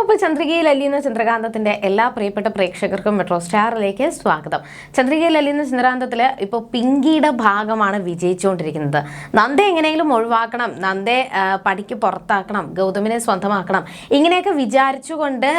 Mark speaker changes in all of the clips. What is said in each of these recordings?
Speaker 1: അപ്പോൾ ചന്ദ്രികയിൽ അലിയുന്ന ചന്ദ്രകാന്തത്തിന്റെ എല്ലാ പ്രിയപ്പെട്ട പ്രേക്ഷകർക്കും മെട്രോ സ്റ്റാറിലേക്ക് സ്വാഗതം. ചന്ദ്രികയിൽ അലിയുന്ന ചന്ദ്രകാന്തത്തിൽ ഇപ്പോൾ പിങ്കിയുടെ ഭാഗമാണ് വിജയിച്ചുകൊണ്ടിരിക്കുന്നത്. നന്ദെ എങ്ങനെയെങ്കിലും ഒഴിവാക്കണം നന്ദെ പടിക്ക് പുറത്താക്കണം ഗൗതമിനെ സ്വന്തമാക്കണം ഇങ്ങനെയൊക്കെ വിചാരിച്ചുകൊണ്ട്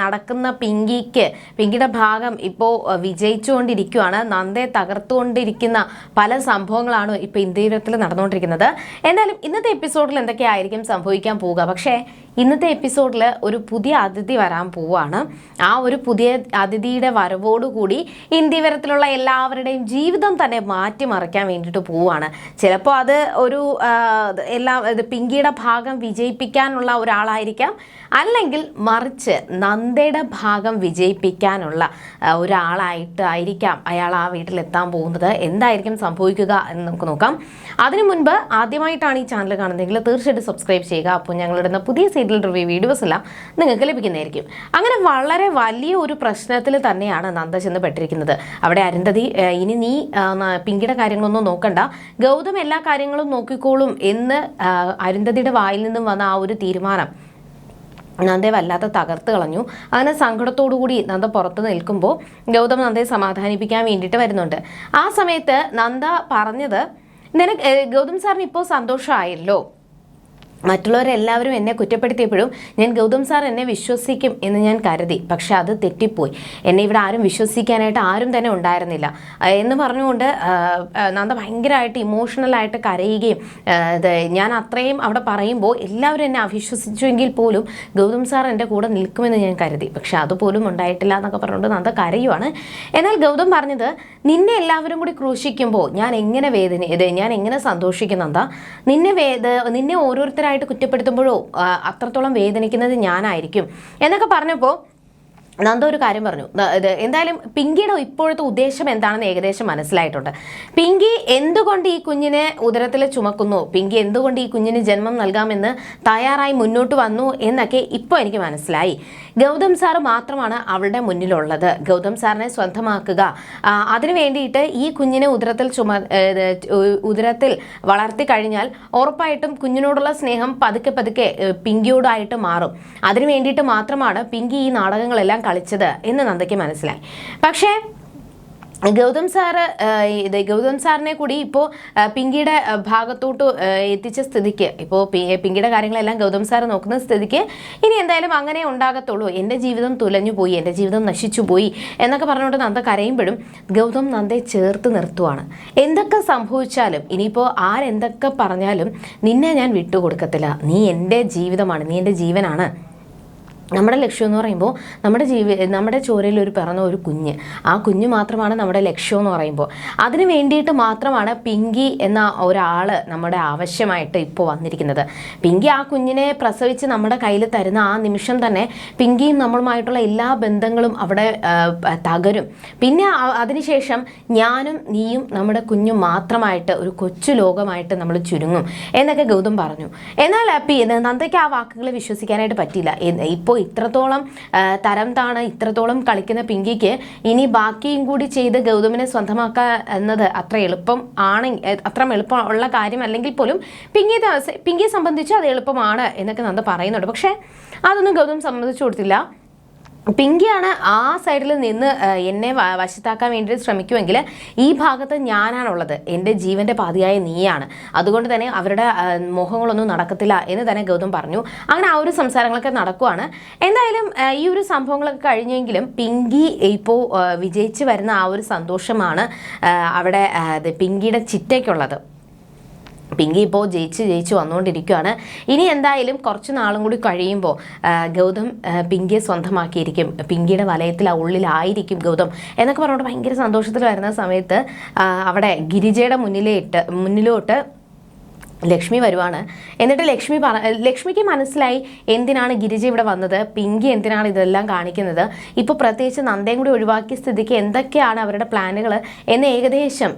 Speaker 1: നടക്കുന്ന പിങ്കിക്ക് പിങ്കിയുടെ ഭാഗം ഇപ്പോൾ ആ, വിജയിച്ചുകൊണ്ടിരിക്കുകയാണ് നന്ദെ തകർത്തുകൊണ്ടിരിക്കുന്ന പല സംഭവങ്ങളാണ് ഇപ്പൊ ഇന്ത്യയിൽ നടന്നുകൊണ്ടിരിക്കുന്നത്. എന്തായാലും ഇന്നത്തെ എപ്പിസോഡിൽ എന്തൊക്കെയായിരിക്കും സംഭവിക്കാൻ പോവുക? പക്ഷേ ഇന്നത്തെ എപ്പിസോഡിൽ ഒരു പുതിയ അതിഥി വരാൻ പോവുകയാണ് ആ ഒരു പുതിയ അതിഥിയുടെ വരവോടുകൂടി ഇന്ത്യവരത്തിലുള്ള എല്ലാവരുടെയും ജീവിതം തന്നെ മാറ്റിമറിക്കാൻ വേണ്ടിയിട്ട് പോവുകയാണ് ചിലപ്പോൾ അത് ഒരു എല്ലാ പിങ്കിയുടെ ഭാഗം വിജയിപ്പിക്കാനുള്ള ഒരാളായിരിക്കാം. അല്ലെങ്കിൽ മറിച്ച് നന്ദയുടെ ഭാഗം വിജയിപ്പിക്കാനുള്ള ഒരാളായിട്ടായിരിക്കാം അയാൾ ആ വീട്ടിലെത്താൻ പോകുന്നത്. എന്തായിരിക്കും സംഭവിക്കുക എന്ന് നമുക്ക് നോക്കാം. അതിനു മുൻപ് ആദ്യമായിട്ടാണ് ഈ ചാനൽ കാണുന്നതെങ്കിൽ തീർച്ചയായിട്ടും സബ്സ്ക്രൈബ് ചെയ്യുക. അപ്പോൾ ഞങ്ങളിടുന്ന പുതിയ സീരിയൽ റിവ്യൂ വീഡിയോസ് എല്ലാം നിങ്ങൾക്ക് ലഭിക്കുന്നതായിരിക്കും അങ്ങനെ വളരെ വലിയ ഒരു പ്രശ്നത്തിൽ തന്നെയാണ് നന്ദ ചെന്ന് പെട്ടിരിക്കുന്നത് അവിടെ അരുന്ധതി ഇനി നീ പിങ്കിയുടെ കാര്യങ്ങളൊന്നും നോക്കണ്ട. ഗൗതം എല്ലാ കാര്യങ്ങളും നോക്കിക്കോളും എന്ന് അരുന്ധതിയുടെ വായിൽ നിന്നും വന്ന ആ ഒരു തീരുമാനം നന്ദയെ വല്ലാതെ തകർത്ത് കളഞ്ഞു. അങ്ങനെ സങ്കടത്തോടു കൂടി നന്ദ പുറത്ത് നിൽക്കുമ്പോൾ ഗൗതം നന്ദയെ സമാധാനിപ്പിക്കാൻ വേണ്ടിയിട്ട് വരുന്നുണ്ട്. ആ സമയത്ത് നന്ദ പറഞ്ഞത് നിനക്ക് ഗൗതം സാറിന് ഇപ്പോൾ സന്തോഷമായല്ലോ? മറ്റുള്ളവരെല്ലാവരും എന്നെ കുറ്റപ്പെടുത്തിയപ്പോഴും ഞാൻ ഗൗതം സാർ എന്നെ വിശ്വസിക്കും എന്ന് ഞാൻ കരുതി. പക്ഷെ അത് തെറ്റിപ്പോയി. എന്നെ ഇവിടെ ആരും വിശ്വസിക്കാനായിട്ട് ആരും തന്നെ ഉണ്ടായിരുന്നില്ല. എന്ന് പറഞ്ഞുകൊണ്ട് നന്ദ ഭയങ്കരമായിട്ട് ഇമോഷണലായിട്ട് കരയുകയും ഞാൻ അത്രയും അവിടെ പറയുമ്പോൾ എല്ലാവരും എന്നെ അവിശ്വസിച്ചുവെങ്കിൽ പോലും ഗൗതം സാർ എന്റെ കൂടെ നിൽക്കുമെന്ന് ഞാൻ കരുതി. പക്ഷെ അതുപോലും ഉണ്ടായിട്ടില്ല എന്നൊക്കെ പറഞ്ഞുകൊണ്ട് നന്ദ കരയുവാണ്. എന്നാൽ ഗൗതം പറഞ്ഞത് നിന്നെ എല്ലാവരും കൂടി ക്രൂശിക്കുമ്പോൾ ഞാൻ എങ്ങനെ വേദന ഞാൻ എങ്ങനെ സന്തോഷിക്കും നന്ദ? നിന്നെ വേദ നിന്നെ ഓരോരുത്തരായിട്ട് കുറ്റപ്പെടുത്തുമ്പോഴോ അത്രത്തോളം വേദനിക്കുന്നത് ഞാനായിരിക്കും. എന്നൊക്കെ പറഞ്ഞപ്പോൾ നന്ദ ഒരു കാര്യം പറഞ്ഞു. ഇത് എന്തായാലും പിങ്കിയുടെ ഇപ്പോഴത്തെ ഉദ്ദേശം എന്താണെന്ന് ഏകദേശം മനസ്സിലായിട്ടുണ്ട്. പിങ്കി എന്തുകൊണ്ട് ഈ കുഞ്ഞിനെ ഉദരത്തിൽ ചുമക്കുന്നു? പിങ്കി എന്തുകൊണ്ട് ഈ കുഞ്ഞിന് ജന്മം നൽകാമെന്ന് തയ്യാറായി മുന്നോട്ട് വന്നു എന്നൊക്കെ ഇപ്പോൾ എനിക്ക് മനസ്സിലായി. ഗൗതം സാർ മാത്രമാണ് അവളുടെ മുന്നിലുള്ളത്. ഗൗതം സാറിനെ സ്വന്തമാക്കുക. അതിനു വേണ്ടിയിട്ട് ഈ കുഞ്ഞിനെ ഉദരത്തിൽ ചുമ ഉദരത്തിൽ വളർത്തി കഴിഞ്ഞാൽ ഉറപ്പായിട്ടും കുഞ്ഞിനോടുള്ള സ്നേഹം പതുക്കെ പതുക്കെ പിങ്കിയോടായിട്ട് മാറും. അതിനു വേണ്ടിയിട്ട് മാത്രമാണ് പിങ്കി ഈ നാടകങ്ങളെല്ലാം കളിച്ചത് എന്ന് നന്ദയ്ക്ക് മനസ്സിലായി. പക്ഷേ ഗൗതം സാറ് ഇത് ഗൗതം സാറിനെ കൂടി ഇപ്പോൾ പിങ്കിയുടെ ഭാഗത്തോട്ട് എത്തിച്ച സ്ഥിതിക്ക് ഇപ്പോൾ പിങ്കിയുടെ കാര്യങ്ങളെല്ലാം ഗൗതം സാർ നോക്കുന്ന സ്ഥിതിക്ക് ഇനി എന്തായാലും അങ്ങനെ ഉണ്ടാകത്തുള്ളൂ. എന്റെ ജീവിതം തുലഞ്ഞു പോയി എന്റെ ജീവിതം നശിച്ചു പോയി എന്നൊക്കെ പറഞ്ഞുകൊണ്ട് നന്ദ കരയുമ്പോഴും ഗൗതം നന്ദയെ ചേർത്ത് നിർത്തുവാണ്. എന്തൊക്കെ സംഭവിച്ചാലും ഇനിയിപ്പോൾ ആരെന്തൊക്കെ പറഞ്ഞാലും നിന്നെ ഞാൻ വിട്ടുകൊടുക്കത്തില്ല. നീ എന്റെ ജീവിതമാണ് നീ എന്റെ ജീവനാണ്. നമ്മുടെ ലക്ഷ്യം എന്ന് പറയുമ്പോൾ നമ്മുടെ ജീവി നമ്മുടെ ചോരയിൽ ഒരു പിറന്ന ഒരു കുഞ്ഞ്. ആ കുഞ്ഞ് മാത്രമാണ് നമ്മുടെ ലക്ഷ്യം എന്ന് പറയുമ്പോൾ അതിന് വേണ്ടിയിട്ട് മാത്രമാണ് പിങ്കി എന്ന ഒരാൾ നമ്മുടെ ആവശ്യമായിട്ട് ഇപ്പോൾ വന്നിരിക്കുന്നത്. പിങ്കി ആ കുഞ്ഞിനെ പ്രസവിച്ച് നമ്മുടെ കയ്യിൽ തരുന്ന ആ നിമിഷം തന്നെ പിങ്കിയും നമ്മളുമായിട്ടുള്ള എല്ലാ ബന്ധങ്ങളും അവിടെ തകരും. പിന്നെ അതിനുശേഷം ഞാനും നീയും നമ്മുടെ കുഞ്ഞും മാത്രമായിട്ട് ഒരു കൊച്ചു ലോകമായിട്ട് നമ്മൾ ചുരുങ്ങും എന്നൊക്കെ ഗൗതം പറഞ്ഞു. എന്നാൽ പി- നന്ദയ്ക്ക് ആ വാക്കുകൾ വിശ്വസിക്കാനായിട്ട് പറ്റിയില്ല. ഇപ്പോൾ ഇത്രത്തോളം തരം താണ് ഇത്രത്തോളം കളിക്കുന്ന പിങ്കിക്ക് ഇനി ബാക്കിയും കൂടി ചെയ്ത് ഗൗതമിനെ സ്വന്തമാക്കുക എന്നത് അത്ര എളുപ്പം ആണെങ്കിൽ അത്ര എളുപ്പം ഉള്ള കാര്യം അല്ലെങ്കിൽ പോലും പിങ്കി പിങ്കിയെ സംബന്ധിച്ച് അത് എളുപ്പമാണ് എന്നൊക്കെ നന്ദ പറയുന്നുണ്ട്. പക്ഷേ അതൊന്നും ഗൗതം സമ്മതിച്ചു കൊടുത്തില്ല. പിങ്കിയാണ് ആ സൈഡിൽ നിന്ന് എന്നെ വശത്താക്കാൻ വേണ്ടി ശ്രമിക്കുമെങ്കിൽ ഈ ഭാഗത്ത് ഞാനാണുള്ളത്. എന്റെ ജീവന്റെ പാതിയായ നീയാണ്. അതുകൊണ്ട് തന്നെ അവരുടെ മുഖങ്ങളൊന്നും നടക്കത്തില്ല എന്ന് തന്നെ ഗൗതം പറഞ്ഞു. അങ്ങനെ ആ ഒരു സംസാരങ്ങളൊക്കെ നടക്കുവാണ്. എന്തായാലും ഈ ഒരു സംഭവങ്ങളൊക്കെ കഴിഞ്ഞെങ്കിലും പിങ്കി ഇപ്പോൾ വിജയിച്ച് വരുന്ന ആ ഒരു സന്തോഷമാണ് അവിടെ പിങ്കിയുടെ ചിറ്റയ്ക്കുള്ളത്. പിങ്കി ഇപ്പോൾ ജയിച്ച് ജയിച്ച് വന്നുകൊണ്ടിരിക്കുകയാണ് ഇനി എന്തായാലും കുറച്ച് നാളും കൂടി കഴിയുമ്പോൾ ഗൗതം പിങ്കിയെ സ്വന്തമാക്കിയിരിക്കും. പിങ്കിയുടെ വലയത്തിൽ ആ ഉള്ളിലായിരിക്കും ഗൗതം. എന്നൊക്കെ പറഞ്ഞുകൊണ്ട് ഭയങ്കര സന്തോഷത്തിൽ വരുന്ന സമയത്ത് അവിടെ ഗിരിജയുടെ മുന്നിലേട്ട് മുന്നിലോട്ട് ലക്ഷ്മി വരുവാണ്. എന്നിട്ട് ലക്ഷ്മി പറ ലക്ഷ്മിക്ക് മനസ്സിലായി എന്തിനാണ് ഗിരിജ ഇവിടെ വന്നത്? പിങ്കി എന്തിനാണ് ഇതെല്ലാം കാണിക്കുന്നത്? ഇപ്പോൾ പ്രത്യേകിച്ച് നന്ദയും കൂടി ഒഴിവാക്കിയ സ്ഥിതിക്ക് എന്തൊക്കെയാണ് അവരുടെ പ്ലാനുകൾ എന്ന് ഏകദേശം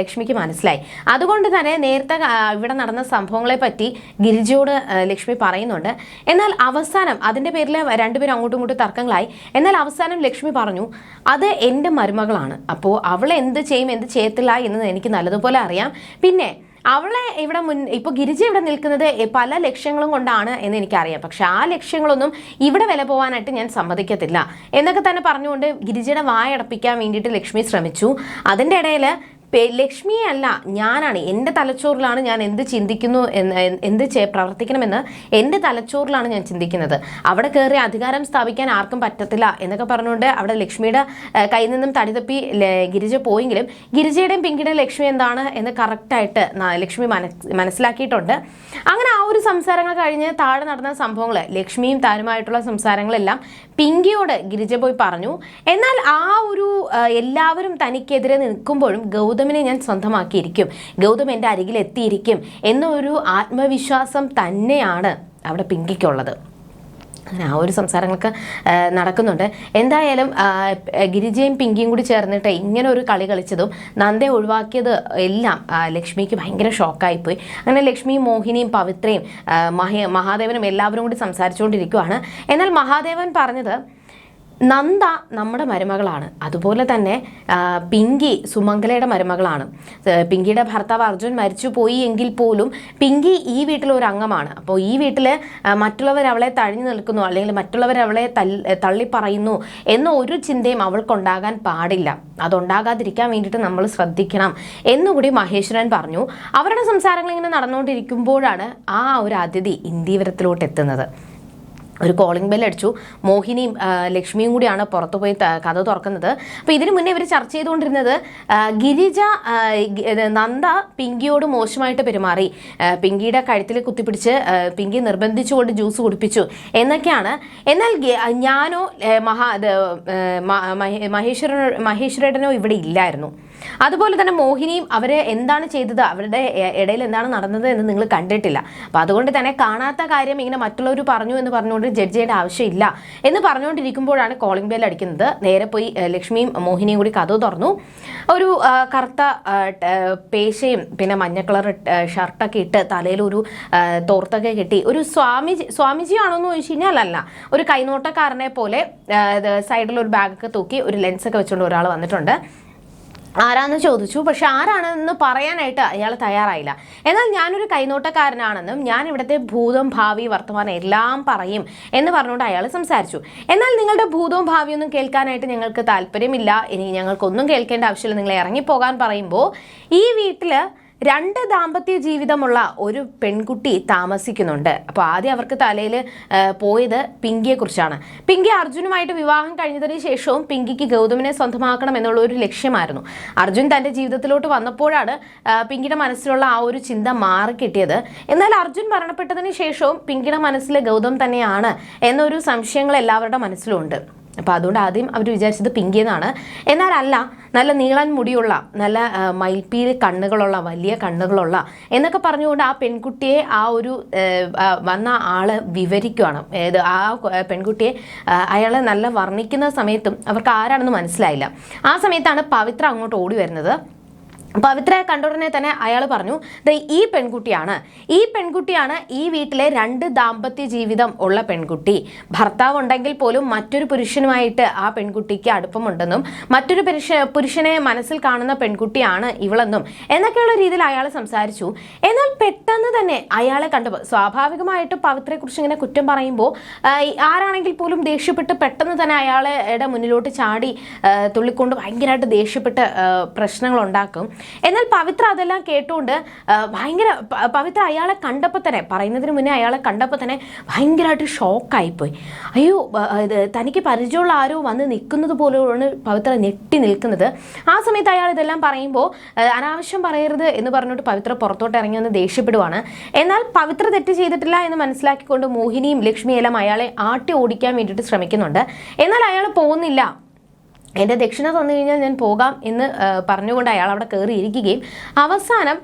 Speaker 1: ലക്ഷ്മിക്ക് മനസ്സിലായി. അതുകൊണ്ട് തന്നെ നേരത്തെ ഇവിടെ നടന്ന സംഭവങ്ങളെ പറ്റി ഗിരിജയോട് ലക്ഷ്മി പറയുന്നുണ്ട്. എന്നാൽ അവസാനം അതിന്റെ പേരിൽ രണ്ടുപേരും അങ്ങോട്ടും ഇങ്ങോട്ടും തർക്കങ്ങളായി. എന്നാൽ അവസാനം ലക്ഷ്മി പറഞ്ഞു അത് എന്റെ മരുമകളാണ്. അപ്പോൾ അവൾ എന്ത് ചെയ്യും എന്ത് ചെയ്യത്തില്ല എന്ന് എനിക്ക് നല്ലതുപോലെ അറിയാം. പിന്നെ അവളെ ഇവിടെ മുൻ ഇപ്പോൾ ഗിരിജ ഇവിടെ നിൽക്കുന്നത് പല ലക്ഷ്യങ്ങളും കൊണ്ടാണ് എന്ന് എനിക്കറിയാം. പക്ഷെ ആ ലക്ഷ്യങ്ങളൊന്നും ഇവിടെ വില പോകാനായിട്ട് ഞാൻ സമ്മതിക്കത്തില്ല. എന്നൊക്കെ തന്നെ പറഞ്ഞുകൊണ്ട് ഗിരിജയുടെ വായടപ്പിക്കാൻ വേണ്ടിയിട്ട് ലക്ഷ്മി ശ്രമിച്ചു. അതിന്റെ ഇടയിൽ ലക്ഷ്മിയെ അല്ല ഞാനാണ്. എന്റെ തലച്ചോറിലാണ് ഞാൻ എന്ത് ചിന്തിക്കുന്നു എന്ന് എന്ത് പ്രവർത്തിക്കണമെന്ന് എന്റെ തലച്ചോറിലാണ് ഞാൻ ചിന്തിക്കുന്നത്. അവിടെ കയറി അധികാരം സ്ഥാപിക്കാൻ ആർക്കും പറ്റത്തില്ല എന്നൊക്കെ പറഞ്ഞുകൊണ്ട് അവിടെ ലക്ഷ്മിയുടെ കയ്യിൽ നിന്നും തടിതപ്പി ഗിരിജ പോയെങ്കിലും ഗിരിജയുടെയും പിങ്കിയുടെയും ലക്ഷ്മി എന്താണ് എന്ന് കറക്റ്റായിട്ട് ലക്ഷ്മി മനസ്സിലാക്കിയിട്ടുണ്ട്. അങ്ങനെ ആ ഒരു സംസാരങ്ങൾ കഴിഞ്ഞ് താഴെ നടന്ന സംഭവങ്ങൾ ലക്ഷ്മിയും താനുമായിട്ടുള്ള സംസാരങ്ങളെല്ലാം പിങ്കിയോട് ഗിരിജ പോയി പറഞ്ഞു. എന്നാൽ ആ ഒരു എല്ലാവരും തനിക്കെതിരെ നിൽക്കുമ്പോഴും ഗൗതം ഗൗതമിനെ ഞാൻ സ്വന്തമാക്കിയിരിക്കും. ഗൗതം എന്റെ അരികിൽ എത്തിയിരിക്കും എന്നൊരു ആത്മവിശ്വാസം തന്നെയാണ് അവിടെ പിങ്കിക്കുള്ളത്. അങ്ങനെ ആ ഒരു സംസാരങ്ങളൊക്കെ നടക്കുന്നുണ്ട്. എന്തായാലും ഗിരിജയും പിങ്കിയും കൂടി ചേർന്നിട്ട് ഇങ്ങനെ ഒരു കളി കളിച്ചതും നന്ദെ ഒഴിവാക്കിയത് എല്ലാം ലക്ഷ്മിക്ക് ഭയങ്കര ഷോക്കായിപ്പോയി. അങ്ങനെ ലക്ഷ്മിയും മോഹിനിയും പവിത്രയും മഹേ മഹാദേവനും എല്ലാവരും കൂടി സംസാരിച്ചുകൊണ്ടിരിക്കുവാണ്. എന്നാൽ മഹാദേവൻ പറഞ്ഞത് നന്ദ നമ്മുടെ മരുമകളാണ്. അതുപോലെ തന്നെ പിങ്കി സുമംഗലയുടെ മരുമകളാണ്. പിങ്കിയുടെ ഭർത്താവ് അർജുൻ മരിച്ചു പോയി എങ്കിൽ പോലും പിങ്കി ഈ വീട്ടിലെ ഒരു അംഗമാണ്. അപ്പോൾ ഈ വീട്ടിൽ മറ്റുള്ളവർ അവളെ തഴഞ്ഞു നിൽക്കുന്നു അല്ലെങ്കിൽ മറ്റുള്ളവർ അവളെ തള്ളി പറയുന്നു എന്ന ഒരു ചിന്തയും അവൾക്കുണ്ടാകാൻ പാടില്ല. അതുണ്ടാകാതിരിക്കാൻ വേണ്ടിയിട്ട് നമ്മൾ ശ്രദ്ധിക്കണം എന്നുകൂടി മഹേശ്വരൻ പറഞ്ഞു. അവരുടെ സംസാരങ്ങൾ ഇങ്ങനെ നടന്നുകൊണ്ടിരിക്കുമ്പോഴാണ് ആ ഒരു അതിഥി ഇന്ത്യവരത്തിലോട്ട് എത്തുന്നത്. ഒരു കോളിംഗ് ബെൽ അടിച്ചു. മോഹിനിയും ലക്ഷ്മിയും കൂടിയാണ് പുറത്തു പോയി കഥ തുറക്കുന്നത്. അപ്പോൾ ഇതിനു മുന്നേ ഇവർ ചർച്ച ചെയ്തുകൊണ്ടിരുന്നത് ഗിരിജ നന്ദ പിങ്കിയോട് മോശമായിട്ട് പെരുമാറി. പിങ്കിയുടെ കഴുത്തിൽ കുത്തിപ്പിടിച്ച് പിങ്കി നിർബന്ധിച്ചുകൊണ്ട് ജ്യൂസ് കുടിപ്പിച്ചു എന്നൊക്കെയാണ്. എന്നാൽ ഞാനോ മഹാ മഹേശ്വരനോ മഹേശ്വരനോ ഇവിടെ ഇല്ലായിരുന്നു. അതുപോലെ തന്നെ മോഹിനിയും അവരെ എന്താണ് ചെയ്തത്? അവരുടെ ഇടയിൽ എന്താണ് നടന്നത് എന്ന് നിങ്ങൾ കണ്ടിട്ടില്ല. അപ്പോൾ അതുകൊണ്ട് തന്നെ കാണാത്ത കാര്യം ഇങ്ങനെ മറ്റുള്ളവർ പറഞ്ഞു എന്ന് പറഞ്ഞുകൊണ്ട് ജഡ്ജ് ചെയ്യേണ്ട ആവശ്യമില്ല എന്ന് പറഞ്ഞുകൊണ്ടിരിക്കുമ്പോഴാണ് കോളിംഗ് ബെൽ അടിക്കുന്നത്. നേരെ പോയി ലക്ഷ്മിയും മോഹിനിയും കൂടി കഥ തുറന്നു. ഒരു കറുത്ത പേശയും പിന്നെ മഞ്ഞ കളർ ഷർട്ടൊക്കെ ഇട്ട് തലയിൽ ഒരു തോർത്തൊക്കെ കെട്ടി ഒരു സ്വാമിജി ആണോ എന്ന് ചോദിച്ചു കഴിഞ്ഞാൽ അല്ല. ഒരു കൈനോട്ടക്കാരനെ പോലെ സൈഡിൽ ഒരു ബാഗൊക്കെ തൂക്കി ഒരു ലെൻസൊക്കെ വെച്ചുകൊണ്ട് ഒരാൾ വന്നിട്ടുണ്ട്. ആരാന്ന് ചോദിച്ചു. പക്ഷെ ആരാണെന്ന് പറയാനായിട്ട് അയാൾ തയ്യാറായില്ല. എന്നാൽ ഞാനൊരു കൈനോട്ടക്കാരനാണെന്നും ഞാൻ ഇവിടുത്തെ ഭൂതം ഭാവി വർത്തമാനം എല്ലാം പറയും എന്ന് പറഞ്ഞുകൊണ്ട് അയാൾ സംസാരിച്ചു. എന്നാൽ നിങ്ങളുടെ ഭൂതവും ഭാവിയൊന്നും കേൾക്കാനായിട്ട് ഞങ്ങൾക്ക് താല്പര്യമില്ല. ഇനി ഞങ്ങൾക്കൊന്നും കേൾക്കേണ്ട ആവശ്യമില്ല. നിങ്ങൾ ഇറങ്ങിപ്പോകാൻ പറയുമ്പോൾ ഈ വീട്ടിൽ രണ്ട് ദാമ്പത്യ ജീവിതമുള്ള ഒരു പെൺകുട്ടി താമസിക്കുന്നുണ്ട്. അപ്പോൾ ആദ്യം അവർക്ക് തലയിൽ പോയത് പിങ്കിയെക്കുറിച്ചാണ് പിങ്കി അർജുനുമായിട്ട് വിവാഹം കഴിഞ്ഞതിന് ശേഷവും പിങ്കിക്ക് ഗൗതമിനെ സ്വന്തമാക്കണം എന്നുള്ള ഒരു ലക്ഷ്യമായിരുന്നു. അർജുൻ തന്റെ ജീവിതത്തിലോട്ട് വന്നപ്പോഴാണ് പിങ്കിയുടെ മനസ്സിലുള്ള ആ ഒരു ചിന്ത മാറിക്കിട്ടിയത് എന്നാൽ അർജുൻ മരണപ്പെട്ടതിന് ശേഷവും പിങ്കിയുടെ മനസ്സിൽ ഗൗതം തന്നെയാണ് എന്നൊരു സംശയങ്ങൾ എല്ലാവരുടെ മനസ്സിലുണ്ട്. അപ്പോൾ അതുകൊണ്ട് ആദ്യം അവർ വിചാരിച്ചത് പിങ്കി എന്നാണ് എന്നാൽ അല്ല നല്ല നീളൻ മുടിയുള്ള നല്ല മയിൽപ്പീൽ കണ്ണുകളുള്ള വലിയ കണ്ണുകളുള്ള എന്നൊക്കെ പറഞ്ഞുകൊണ്ട് ആ പെൺകുട്ടിയെ ആ ഒരു വന്ന ആൾ വിവരിക്കുകയാണ് ഏത് ആ പെൺകുട്ടിയെ അയാളെ നല്ല വർണിക്കുന്ന സമയത്തും അവർക്ക് ആരാണെന്ന് മനസ്സിലായില്ല. ആ സമയത്താണ് പവിത്ര അങ്ങോട്ട് ഓടി വരുന്നത്. പവിത്രയെ കണ്ടുടനെ തന്നെ അയാൾ പറഞ്ഞു ഈ പെൺകുട്ടിയാണ്. ഈ പെൺകുട്ടിയാണ് ഈ വീട്ടിലെ രണ്ട് ദാമ്പത്യ ജീവിതം ഉള്ള പെൺകുട്ടി. ഭർത്താവ് ഉണ്ടെങ്കിൽ പോലും മറ്റൊരു പുരുഷനുമായിട്ട് ആ പെൺകുട്ടിക്ക് അടുപ്പമുണ്ടെന്നും മറ്റൊരു പുരുഷ പുരുഷനെ മനസ്സിൽ കാണുന്ന പെൺകുട്ടിയാണ് ഇവളെന്നും എന്നൊക്കെയുള്ള രീതിയിൽ അയാൾ സംസാരിച്ചു. എന്നാൽ പെട്ടെന്ന് തന്നെ അയാളെ കണ്ടപ്പോൾ സ്വാഭാവികമായിട്ട് പവിത്രയെക്കുറിച്ച് ഇങ്ങനെ കുറ്റം പറയുമ്പോൾ ആരാണെങ്കിൽ പോലും ദേഷ്യപ്പെട്ട് പെട്ടെന്ന് തന്നെ അയാളുടെ മുന്നിലോട്ട് ചാടി തുള്ളിക്കൊണ്ട് ഭയങ്കരമായിട്ട് ദേഷ്യപ്പെട്ട് പ്രശ്നങ്ങൾ ഉണ്ടാക്കും. എന്നാൽ പവിത്ര അതെല്ലാം കേട്ടുകൊണ്ട് ഭയങ്കര പവിത്ര അയാളെ കണ്ടപ്പോൾ തന്നെ പറയുന്നതിന് മുന്നേ അയാളെ കണ്ടപ്പോൾ തന്നെ ഭയങ്കരമായിട്ട് ഷോക്കായിപ്പോയി. അയ്യോ ഇത് തനിക്ക് പരിചയമുള്ള ആരോ വന്ന് നിൽക്കുന്നത് പോലെയാണ് പവിത്ര ഞെട്ടി നിൽക്കുന്നത്. ആ സമയത്ത് അയാൾ ഇതെല്ലാം പറയുമ്പോൾ അനാവശ്യം പറയരുത് എന്ന് പറഞ്ഞിട്ട് പവിത്ര പുറത്തോട്ട് ഇറങ്ങി വന്ന് ദേഷ്യപ്പെടുവാണ്. എന്നാൽ പവിത്ര തെറ്റ് ചെയ്തിട്ടില്ല എന്ന് മനസ്സിലാക്കിക്കൊണ്ട് മോഹിനിയും ലക്ഷ്മിയെല്ലാം അയാളെ ആട്ടി ഓടിക്കാൻ വേണ്ടിയിട്ട് ശ്രമിക്കുന്നുണ്ട്. എന്നാൽ അയാൾ പോകുന്നില്ല എന്റെ ദക്ഷിണ തന്നു കഴിഞ്ഞാൽ ഞാൻ പോകാം എന്ന് പറഞ്ഞുകൊണ്ട് അയാൾ അവിടെ കയറിയിരിക്കുകയും അവസാനം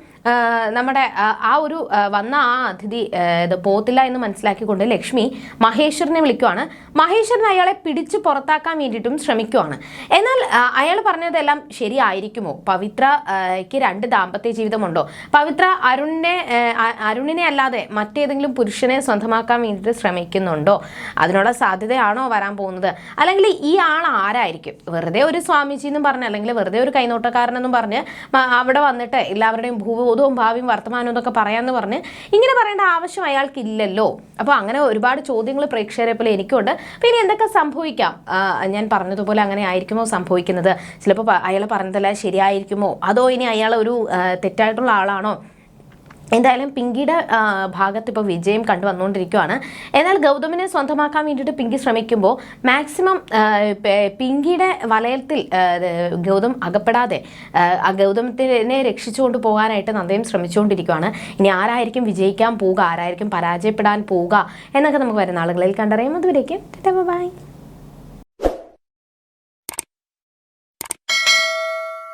Speaker 1: നമ്മുടെ ആ ഒരു വന്ന ആ അതിഥി ഇത് പോത്തില്ല എന്ന് മനസ്സിലാക്കിക്കൊണ്ട് ലക്ഷ്മി മഹേശ്വരനെ വിളിക്കുവാണ്. മഹേശ്വരൻ അയാളെ പിടിച്ചു പുറത്താക്കാൻ വേണ്ടിയിട്ടും ശ്രമിക്കുവാണ്. എന്നാൽ അയാൾ പറഞ്ഞതെല്ലാം ശരിയായിരിക്കുമോ? പവിത്രയ്ക്ക് രണ്ട് ദാമ്പത്യ ജീവിതമുണ്ടോ? പവിത്ര അരുണിനെ അരുണിനെ അല്ലാതെ മറ്റേതെങ്കിലും പുരുഷനെ സ്വന്തമാക്കാൻ വേണ്ടിയിട്ട് ശ്രമിക്കുന്നുണ്ടോ? അതിനുള്ള സാധ്യതയാണോ വരാൻ പോകുന്നത്? അല്ലെങ്കിൽ ഈ ആൾ ആരായിരിക്കും? വെറുതെ ഒരു സ്വാമിജി എന്നും പറഞ്ഞ് അല്ലെങ്കിൽ വെറുതെ ഒരു കൈനോട്ടക്കാരനെന്നും പറഞ്ഞ് അവിടെ വന്നിട്ട് എല്ലാവരുടെയും ഭൂ ഭൂതവും ഭാവിയും വർത്തമാനവും എന്നൊക്കെ പറയാമെന്ന് പറഞ്ഞ് ഇങ്ങനെ പറയേണ്ട ആവശ്യം അയാൾക്കില്ലല്ലോ. അപ്പോൾ അങ്ങനെ ഒരുപാട് ചോദ്യങ്ങൾ പ്രേക്ഷകരെ പോലെ എനിക്കുണ്ട്. ഇനി എന്തൊക്കെ സംഭവിക്കാം? ഞാൻ പറഞ്ഞതുപോലെ അങ്ങനെ ആയിരിക്കുമോ സംഭവിക്കുന്നത്? ചിലപ്പോൾ അയാൾ പറഞ്ഞതല്ല ശരിയായിരിക്കുമോ? അതോ ഇനി അയാൾ ഒരു തെറ്റായിട്ടുള്ള ആളാണോ? എന്തായാലും പിങ്കിയുടെ ഭാഗത്ത് ഇപ്പോൾ വിജയം കണ്ടു വന്നുകൊണ്ടിരിക്കുകയാണ് എന്നാൽ ഗൗതമിനെ സ്വന്തമാക്കാൻ വേണ്ടിയിട്ട് പിങ്കി ശ്രമിക്കുമ്പോൾ മാക്സിമം പിങ്കിയുടെ വലയത്തിൽ ഗൗതം അകപ്പെടാതെ ആ ഗൗതമത്തിനെ രക്ഷിച്ചുകൊണ്ട് പോകാനായിട്ട് നന്ദയും ശ്രമിച്ചുകൊണ്ടിരിക്കുകയാണ് ഇനി ആരായിരിക്കും വിജയിക്കാൻ പോവുക? ആരായിരിക്കും പരാജയപ്പെടാൻ പോവുക? എന്നൊക്കെ നമുക്ക് വരുന്ന ആളുകളിൽ കണ്ടറിയാം. അതുവരേക്കും ബൈ.